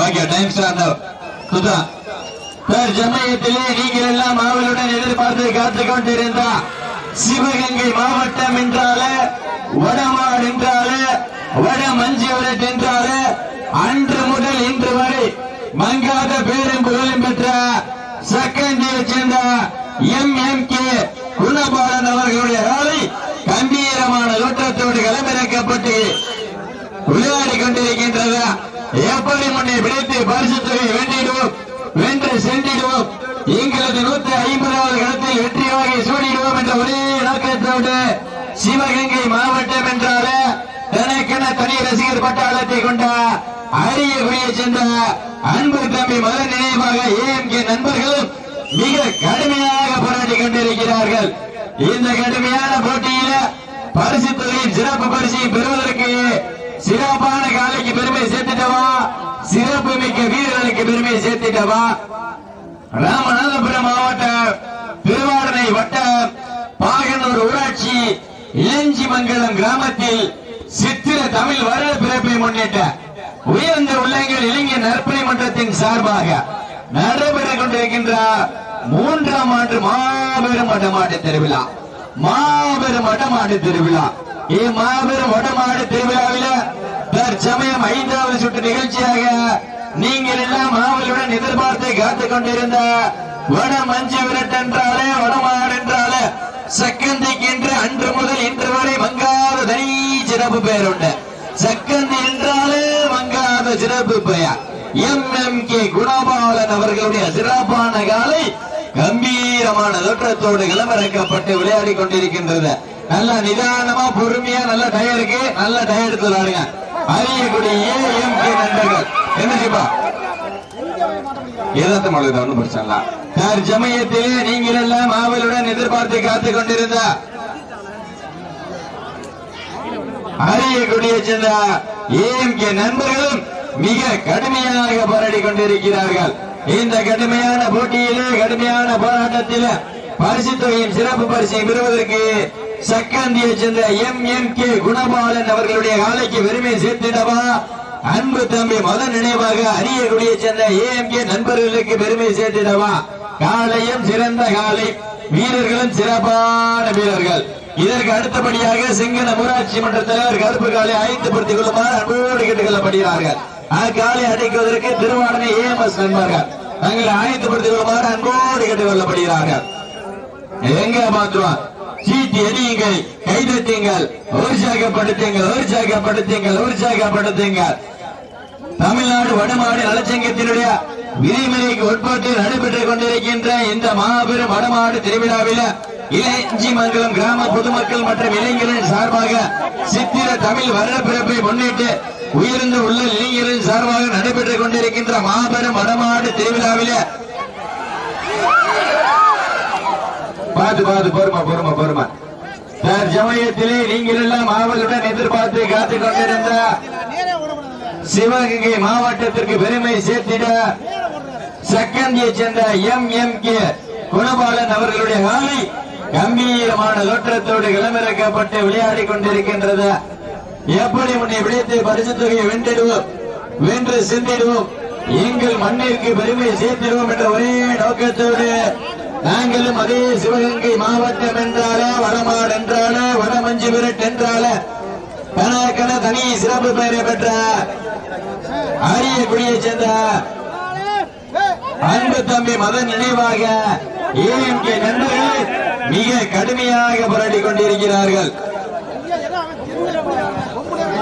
Okay time start Sudha sir சென்னையத்திலே நீங்கள் எல்லாம் ஆவலுடன் எதிர்பார்த்து காத்துக் கொண்டிருந்தா சிவகங்கை மாவட்டம் என்றாலே வடமாடு என்றாலே வட மஞ்சுவரட் என்றாலே அன்று முதல் இன்று வரை மங்காத பேரும் புகழும் பெற்ற சக்கந்தியை சேர்ந்த எம் எம் கே குணபாலன் அவர்களுடைய காலை கம்பீரமான தோற்றத்தோடு களமிறக்கப்பட்டு விளையாடி கொண்டிருக்கின்றது. எப்படி முன்னே பிடித்து பரிசு தொகை வென்றிடுவோம். வென்று சென்றிடுவோம். எங்களது நூத்தி ஐம்பதாவது இடத்தில் வெற்றியாக சூடிடுவோம் என்ற ஒரே நோக்கத்தோடு சிவகங்கை மாவட்டம் என்றாலே தனக்கென தனி ரசிகர் பட்டாளத்தை கொண்ட அரிய குடியை சேர்ந்த அன்பு தம்பி மத நினைவாக ஏஎம்கே நண்பர்களும் மிக கடுமையாக போராடி கொண்டிருக்கிறார்கள். இந்த கடுமையான போட்டியில பரிசு தொகையின் சிறப்பு பரிசை பெறுவதற்கு சிறப்பான காலைக்கு பெருமை சேர்த்துட்டவா? சிறப்பு மிக்க வீரர்களுக்கு பெருமை சேர்த்துட்டவா? ராமநாதபுரம் மாவட்டம் திருவாடனை வட்டம் பாகனூர் ஊராட்சி இளஞ்சி மங்கலம் கிராமத்தில் சித்திர தமிழ் வருட பிறப்பை முன்னிட்ட உயர்ந்த உள்ளங்கள் இளைஞர் நற்பணி மன்றத்தின் சார்பாக நடைபெற்றுக் கொண்டிருக்கின்ற மூன்றாம் ஆண்டு மாபெரும் அடமாட்டு திருவிழா. மாபெரும் அடமாட்டு திருவிழா. இம்மாபெரும் வடமாடு திருவிழாவில தற்சமயம் ஐந்தாவது சுற்று நிகழ்ச்சியாக நீங்கள் எல்லாம் ஆவலுடன் எதிர்பார்த்து காத்துக் கொண்டிருந்த வட மஞ்சு விரட்டு என்றாலே வடமாடு என்றாலே சக்கந்திக்கு என்று அன்று முதல் இன்று வரை மங்காத தனி சிறப்பு பெயர் உண்டு. சக்கந்தி என்றாலே மங்காத சிறப்பு பெயர். எம் எம் கே குணபாலன் அவர்களுடைய சிறப்பான காலை கம்பீரமான தோற்றத்தோடு கிளம்பிறக்கப்பட்டு விளையாடி கொண்டிருக்கின்றது. நல்ல நிதானமா பொறுமையா நல்ல டயருக்கு நல்ல டயர் எடுத்து விளையாடுங்க. அறியக்கூடிய ஏஎம் கே நண்பர்கள். என்ன செய்வா ஏதாத்த மழை ஒன்றும் பிரச்சனை இல்ல. சார் நீங்கள் எல்லாம் ஆவலுடன் எதிர்பார்த்து காத்துக் கொண்டிருந்த அறியக்கூடிய சேர்ந்த ஏஎம்கே நண்பர்களும் மிக கடுமையாக போராடி கொண்டிருக்கிறார்கள். இந்த கடுமையான போட்டியிலே கடுமையான போராட்டத்தில் பரிசு தொகையின் சிறப்பு பரிசை பெறுவதற்கு சக்காந்தியை சேர்ந்த எம் எம் கே குணபாலன் அவர்களுடைய காலைக்கு பெருமை சேர்த்திடவா அன்பு தம்பி மத நினைவாக அரியகுடியை சேர்ந்த ஏஎம் கே நண்பர்களுக்கு பெருமை சேர்த்திடவா காலையும் சிறந்த காலை வீரர்களும் சிறப்பான வீரர்கள். இதற்கு அடுத்தபடியாக சிங்கன ஊராட்சி மன்ற தலைவர் கருப்பு காலை ஆயத்தப்படுத்திக் கொள்ளுமாறு அன்போடு கேட்டுக் கொள்ளப்படுகிறார்கள். அக்காலை அடைக்குவதற்கு திருவாடனை ஏஎம்எஸ் நண்பர்கள் தங்களை ஆயத்துப்படுத்திக் கொள்ளுமாறு அன்போடு கேட்டுக் கொள்ளப்படுகிறார்கள். எங்க பாத்துருவான் சீட்டி கைதட்டுங்கள் உற்சாகப்படுத்துங்கள் உற்சாகப்படுத்துங்கள் உற்சாகப்படுத்துங்கள். தமிழ்நாடு வடமாடு நலச்சங்கத்தினுடைய விதிமுறைக்கு உட்பட்டு நடைபெற்றுக் கொண்டிருக்கின்ற இந்த மாபெரும் வடமாடு திருவிழாவில் இளைஞ்சிமங்கலம் கிராம பொதுமக்கள் மற்றும் இளைஞரின் சார்பாக சித்திர தமிழ் வருடப்பிறப்பை முன்னிட்டு உயர்ந்த உள்ள இளைஞரின் சார்பாக நடைபெற்றுக் கொண்டிருக்கின்ற மாபெரும் வடமாடு திருவிழாவில் பார்த்து பார்த்து பொறுமா பொறுமா பொறுமா. சார் ஜமயத்திலே நீங்கள் எல்லாம் ஆவலுடன் எதிர்பார்த்து காத்துக் கொண்டிருந்த சிவகங்கை மாவட்டத்திற்கு பெருமை சேர்த்திட சக்கந்தியை சேர்ந்த எம் எம் கே குணபாலன் அவர்களுடைய காலை கம்பீரமான தோற்றத்தோடு கிளம்பிறக்கப்பட்டு விளையாடி கொண்டிருக்கின்றது. எப்படி உன்னை விளைத்து பரிசு தொகையை வென்றிடுவோம்? வென்று சிந்திடுவோம். எங்கள் மண்ணிற்கு பெருமை சேர்த்திடுவோம் என்ற ஒரே நோக்கத்தோடு நாங்களும் அதே சிவகங்கை மாவட்டம் என்றால வடமாடு என்றாலே வடமஞ்சு விரட் என்றால தனக்கென தனி சிறப்பு பெயரை பெற்ற அரிய குடியை சேர்ந்த அன்பு தம்பி மத நினைவாக ஏஎம்கே நண்பர்கள் மிக கடுமையாக போராடி கொண்டிருக்கிறார்கள்.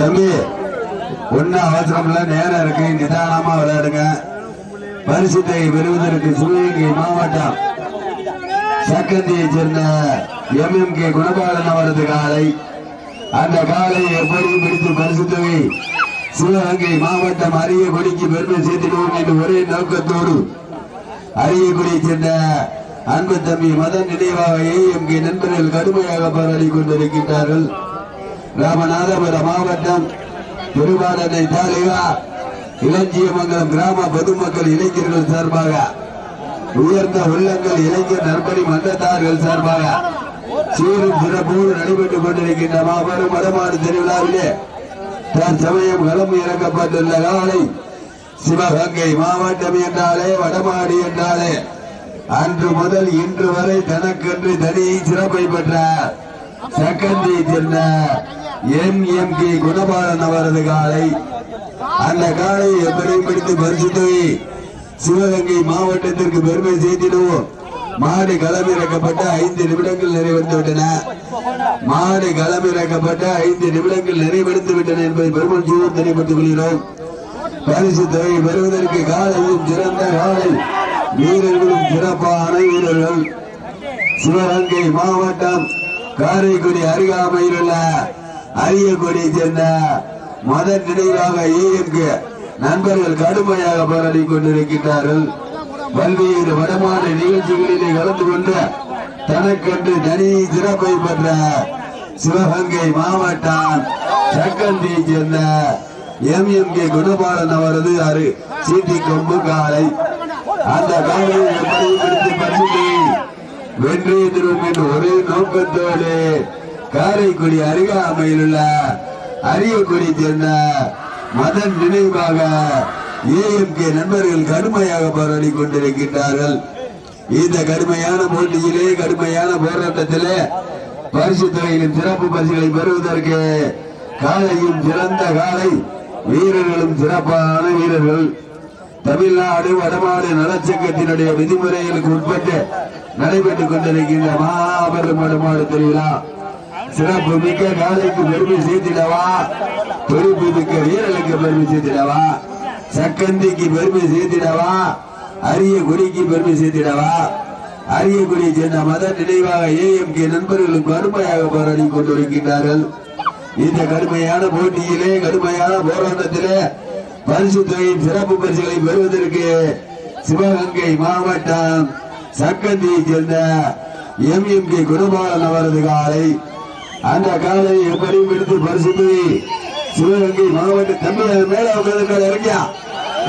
தம்பி ஒன்னும் அவசரம் இல்ல நேரம் இருக்கு. நிதானமா விளையாடுங்க. பரிசுத்தை பெறுவதற்கு சிவகங்கை மாவட்டம் சக்கந்தியை சேர்ந்த எம் எம் கே குணபாலன் அவரது காலை அந்த காலை எப்படியும் பிடித்து பரிசு தொகை சிவகங்கை மாவட்டம் அரியகுடிக்கு பெருமை சேர்த்திடுவோம் என்று ஒரே நோக்கத்தோடு அரியகுடியை சேர்ந்த அன்பு தம்பி மதன் நினைவாக ஏஎம் கே நண்பர்கள் கடுமையாக போராடி கொண்டிருக்கின்றார்கள். ராமநாதபுரம் மாவட்டம் திருவாரனை தாலுகா இளஞ்சியமங்கலம் கிராம பொதுமக்கள் இளைஞர்கள் சார்பாக உயர்ந்த உள்ளங்கள் இளைஞர் நற்பணி மன்றத்தார்கள் சார்பாக சீரும் சிறப்போடு நடைபெற்றுக் கொண்டிருக்கின்ற மாபெரும் வடமாடு திருவிழாவிலே தற்சமயம் களம் இறக்கப்பட்டுள்ள காலை சிவகங்கை மாவட்டம் என்றாலே வடமாடி என்றாலே அன்று முதல் இன்று வரை தனக்கென்று தனி சிறப்பை பெற்ற செகண்டரி சென்ற எம் எம் கே குணபாலன் அவரது காலை அந்த காலை எப்படி பிடித்து பரிசுத்தை சிவகங்கை மாவட்டத்திற்கு பெருமை செய்திடுவோம். மாடு களமிறக்கப்பட்ட ஐந்து நிமிடங்கள் நிறைவடைந்துவிட்டன மாடு களமிறக்கப்பட்ட ஐந்து நிமிடங்கள் நிறைவடைந்து விட்டன என்பதை பெருமல் ஜீவன் தெரியப்பட்டுக் கொள்கிறோம். பரிசு தொகை பெறுவதற்கு காலையும் சிறந்த காலை வீரர்களும் சிறப்பான வீரர்கள். சிவகங்கை மாவட்டம் காரைக்குடி அருகாமையில் உள்ள அரியக்குடியை சேர்ந்த மத நினைவாக ஏஎம்கு நண்பர்கள் கடுமையாக போராடி கொண்டிருக்கிறார்கள் பல்வேறு வடமான நிகழ்ச்சிகளிலே கலந்து கொண்டு தனக்கென்று தனி சிறப்பை பெற்ற சிவகங்கை மாவட்டம் சக்கந்தியை சேர்ந்த எம் எம் கே குணபாலன் அவரது அரு சீட்டி கொம்பு காலை. அந்த காலையை எப்படி பிடித்து பரிசுத்தை வென்றே திரும்ப ஒரே நோக்கத்தோடு காரைக்குடி அருகாமையில் உள்ள அரியக்குடி சேர்ந்த மதன் நினைவாக ஏஎம்கே நண்பர்கள் கடுமையாக போராடி கொண்டிருக்கின்றார்கள். இந்த கடுமையான போட்டியிலே கடுமையான போராட்டத்திலே பரிசு தொகையிலும் சிறப்பு பரிசுகளை பெறுவதற்கு காலையும் சிறந்த காலை வீரர்களும் சிறப்பான வீரர்கள். தமிழ்நாடு வடமாடு நலச்சங்கத்தினுடைய விதிமுறைகளுக்கு உட்பட்டு நடைபெற்றுக் கொண்டிருக்கின்ற மாபெரும் வடமாடு திருவிழா. சிறப்பு மிக்க பெருமை சேர்த்திடவா? பொறுப்பு மிக்க வீரலுக்கு பெருமை சேர்த்திடவா? சக்கந்திக்கு பெருமை சேர்த்திடவா? அரிய குடிக்கு பெருமை சேர்த்திடவா? அரிய குடியை சேர்ந்த மத நினைவாக ஏஎம்கே நண்பர்களுக்கு கருமையாக போராடி கொண்டிருக்கின்றார்கள். இந்த கடுமையான போட்டியிலே கடுமையான போராட்டத்திலே பரிசு தொகையின் சிறப்பு பரிசுகளை பெறுவதற்கு சிவகங்கை மாவட்டம் சக்கந்தியை சேர்ந்த எம் எம் கே குணபாலன் அவரது காலை அந்த காலை எப்படி எடுத்து பரிசு சிவகங்கை மாவட்ட தம்பி மேல உட்காந்துருக்காரு இறங்கியா?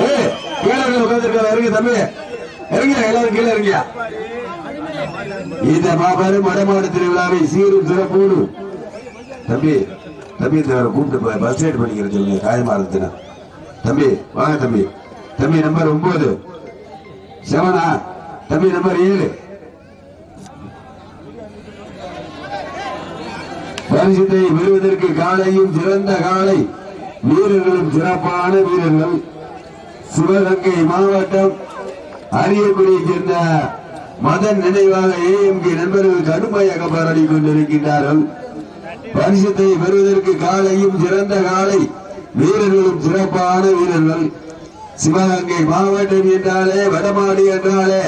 ஏ கீழே உட்காந்துருக்காரு இறங்கிய தம்பி. இறங்கியா? எல்லாரும் கீழே இறங்கியா? இந்த மாபெரும் வடமாடு திருவிழாவை சீரும் சிறப்போடு. தம்பி தம்பி இந்த கூப்பிட்டு பஸ் ரைட் பண்ணிக்கிற சொல்லுங்க காயமா இருந்துச்சுன்னா தம்பி வாங்க தம்பி. தம்பி நம்பர் ஒன்பது. செவனா? தம்பி நம்பர் ஏழு. பரிசத்தை பெறுவதற்கு காலையும் சிறந்த காலை. வீரர்களும் சிறப்பான வீரர்கள். சிவகங்கை மாவட்டம் அரியக்குடியை சேர்ந்த மதன் நினைவாக ஏஎம்கே நண்பர்கள் கடுமையாக போராடி கொண்டிருக்கின்றார்கள். பரிசத்தை பெறுவதற்கு காலையும் சிறந்த காலை. வீரர்களும் சிறப்பான வீரர்கள். சிவகங்கை மாவட்டம் என்றாலே வடமாடி என்றாலே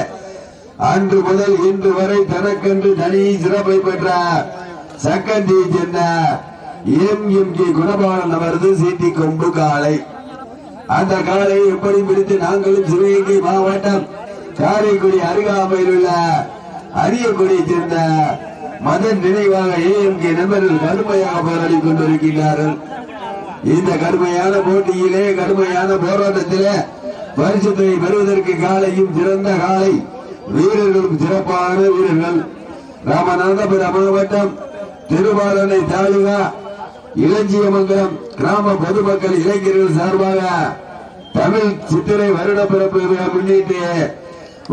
அன்று முதல் இன்று வரை தனக்கென்று தனி சிறப்பை பெற்ற சக்கந்தியை சேர்ந்த எம் எம் கே குணபாலன் அவரது சீட்டி கொம்பு காலை அந்த காலையை எப்படி பிடித்து நாங்களும் சிவகங்கை மாவட்டம் காரைக்குடி அருகாமையில் உள்ள அரியக்குடியை சேர்ந்த மதன் நினைவாக ஏஎம்கே நண்பர்கள் கடுமையாக போராடி கொண்டிருக்கிறார்கள் இந்த கடுமையான போட்டியிலே கடுமையான போராட்டத்திலே பரிசுத்தை பெறுவதற்கு காலையும் சிறந்த காலை வீரர்களும் சிறப்பான வீரர்கள். ராமநாதபுரம் மாவட்டம் திருவாரனை தாலுகா இளஞ்சியமங்கலம் கிராம பொதுமக்கள் இளைஞர்கள் சார்பாக தமிழ் சித்திரை வருட பிறப்பு முன்னிட்டு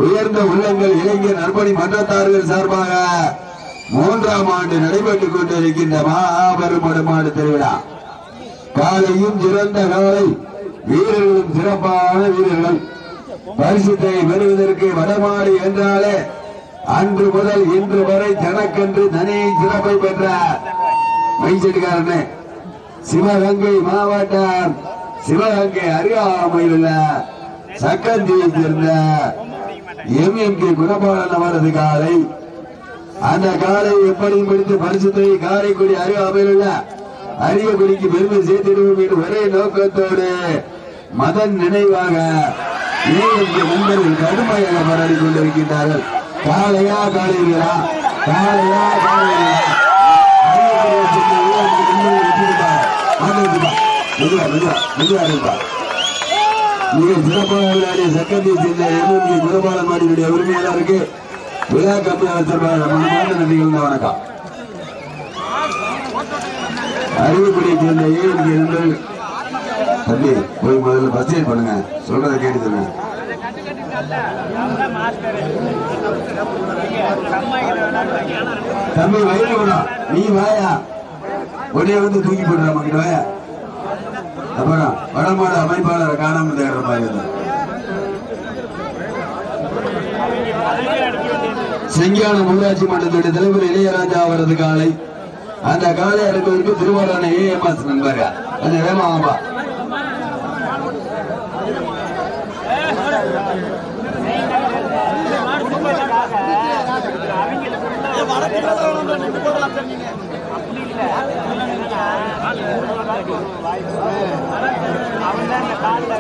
உயர்ந்த உள்ளங்கள் இளைஞர் நற்பணி மன்றத்தார்கள் சார்பாக மூன்றாம் ஆண்டு நடைபெற்றுக் கொண்டிருக்கின்ற மாபெரும் வடமாடு திருவிழா. காலையும் சிறந்த காலை வீரர்களும் சிறப்பான வீரர்கள். பரிசுத்தை பெறுவதற்கு வடமாடு என்றாலே அன்று முதல் இன்று வரை தனக்கென்று தனி சிறப்பை பெற்ற மைசெட்டுக்காரனே சிவகங்கை மாவட்டம் சிவகங்கை அருகாமையில் உள்ள சக்கந்தியை சேர்ந்த எம் எம் கே குணபாலன் அவரது காலை. அந்த காலை எப்படி பிடித்து பரிசுத்தை காரைக்குடி அருகாமையில் உள்ள அரியக்குடிக்கு பெருமை சேர்த்திடுவோம் என்று ஒரே நோக்கத்தோடு மதன் நினைவாக ஏழு நண்பர்கள் கடுமையாக போராடி கொண்டிருக்கின்றார்கள். காலையா காலையா காலையா காலையா மிக சிறப்பாக விளையாடிய சக்கந்தி சேர்ந்த எம்எம்ஜி குணபாலன் மாடியுடைய உரிமையாளருக்கு விழா கம்மியாக சார்பாக மனமார்ந்த நன்றிகள் வணக்கம் அறிவுக்குடியை சேர்ந்த ஏஎம்கே நண்பர்கள் தம்பி போய் முதல்ல ஃபர்ஸ்ட் எய்ட் பண்ணுங்க. சொல்றத கேட்டுக்கோங்க. தம்பி வயிறு விடும் நீ வாயா? உடனே வந்து தூக்கி போடுற மக்கள் வாயா? அப்புறம் வடமாட அமைப்பாளர் காணாம தேடுற மாதிரி இருந்தா. ஊராட்சி மன்றத்துடைய தலைவர் இளையராஜா அவரது காலை. அந்த காலை எடுப்பதற்கு திருவாரான ஏஎம்எஸ் நண்பர்கள் கொஞ்சம் வேகமா ஆமா. அவன் தான் இந்த காலில்